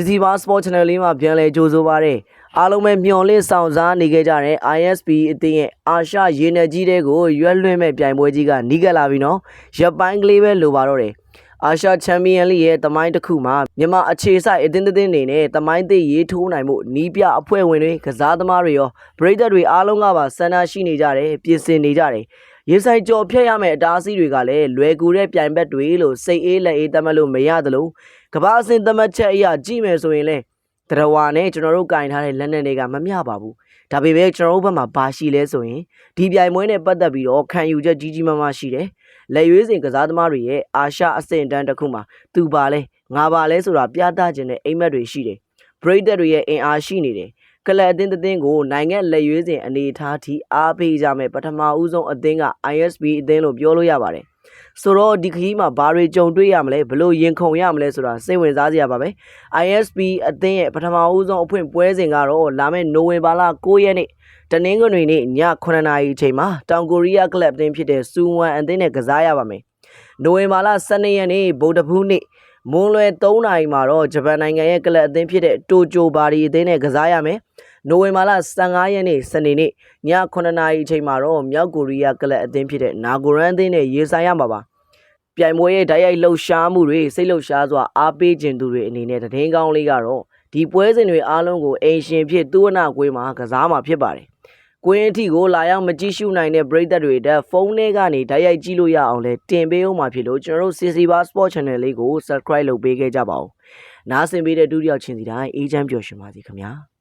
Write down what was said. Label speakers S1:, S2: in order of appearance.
S1: CC Bar Sport Channel လေးမှာပြန်လည်ကြိုဆိုပါရစေအားလုံးပဲမျှော်လင့်ဆောင်စားနေခဲ့ကြတဲ့ ISP အသင်းရဲ့အာရှရေနယ်ကြီးတဲ့ကိုရွက်လွှင့်မဲ့ပြိုင်ပွဲကြီးကနီးကပ်လာပြီနော်ရပ်ပိုင်းကလေးပဲလိုပါတော့တယ်အာရှချန်ပီယံလိရဲ့တမိုင်းတစ်ခုမှာမြန်မာအခြေစိုက်အသင်းတစ်သင်းနေနဲ့တမိုင်းသိရေးထိုးနိုင်မှုနီးပြအဖွဲ့ဝင်တွေကစားသမားတွေရောပရိသတ်တွေအားလုံးကပါဆန္ဒရှိနေကြတယ်ပြင်ဆင်နေကြတယ် ရေဆိုင်ကြော်ဖြတ်ရမယ့်အတားအဆီးတွေကလည်းလွယ်ကူတဲ့ပြိုင်ဘက်တွေလို့စိတ်အေးလက်အေးသတ်မှတ်လို့မရသလိုကမ္ဘာအဆင့်သတ်မှတ်ချက်အရကြည့်မယ်ဆိုရင်လည်းတရဝါနဲ့ကျွန်တော်တို့ကင်ထားတဲ့လက်နက်တွေကမမျှပါဘူးဒါပေမဲ့ကျွန်တော်တို့ဘက်မှာဘာရှိလဲဆိုရင်ဒီပြိုင်ပွဲနဲ့ပတ်သက်ပြီးတော့ခံယူချက်ကြီးကြီးမားမားရှိတယ်လက်ရွေးစင်ကစားသမားတွေရဲ့အာရှအဆင့်အတန်းတစ်ခုမှာသူပါလဲငါပါလဲဆိုတာပြသခြင်းနဲ့အိမ်မက်တွေရှိတယ်ပရိသတ်တွေရဲ့အင်အားရှိနေတယ် ကလပ်အသင်းတစ်သင်းကိုနိုင်ငံလက်ရွေးစင်အနေအထားထိအားပေးကြမယ်ပထမဦးဆုံးအသင်းက ISB အသင်းလို့ပြောလို့ရပါတယ်ဆိုတော့ဒီခရီးမှာဘာတွေကြုံတွေ့ရမလဲဘလို့ရင်ခုန်ရမလဲဆိုတာစိတ်ဝင်စားစရာပါပဲ ISB အသင်းရဲ့ပထမဦးဆုံးအဖွင့်ပွဲစဉ်ကတော့လာမယ့်နိုဝင်ဘာလ9ရက်နေ့တနင်္ဂနွေနေ့ည9:00နာရီအချိန်မှာတောင်ကိုရီးယားကလပ်အသင်းဖြစ်တဲ့စူဝမ်အသင်းနဲ့ကစားရပါမယ်နိုဝင်ဘာလ12ရက်နေ့ဗုဒ္ဓဖူးနေ့ မွန်းလွယ်3နာရီမှာတော့ဂျပန်နိုင်ငံရဲ့ကလပ်အသင်းဖြစ်တဲ့တိုကျိုဘာရီအသင်းနဲ့ကစားရမယ်နိုဝင်ဘာလ15ရက်နေ့စနေနေ့ည9:00နာရီအချိန်မှာတော့မြောက်ကိုရီးယားကလပ်အသင်းဖြစ်တဲ့နာဂိုရန်အသင်းနဲ့ရေဆိုင်ရမှာပါပြိုင်ပွဲရဲ့ဓာတ်ရိုက်လှုပ်ရှားမှုတွေစိတ်လှုပ်ရှားစွာအားပေးခြင်းသူတွေအနေနဲ့သတင်းကောင်းလေးကတော့ဒီပွဲစဉ်တွေအားလုံးကိုအိမ်ရှင်ဖြစ်သူဝနာကွေးမှာကစားမှာဖြစ်ပါတယ်။ ကွင်းအထိကိုလာရောက်မကြည့်ရှုနိုင်တဲ့ပရိသတ်တွေအတွက်ဖုန်းထဲကနေဓာတ်ရိုက်ကြည့်လို့ရအောင်လဲတင်ပေးအောင်မှာဖြစ်လို့ကျွန်တော်တို့ CC Bar Sport Channel လေးကို Subscribe လုပ်ပေးခဲ့ကြပါဦး။နားဆင်ပေးတဲ့ဒုတိယချင်းစီတိုင်းအေးချမ်းပျော်ရွှင်ပါစေခင်ဗျာ။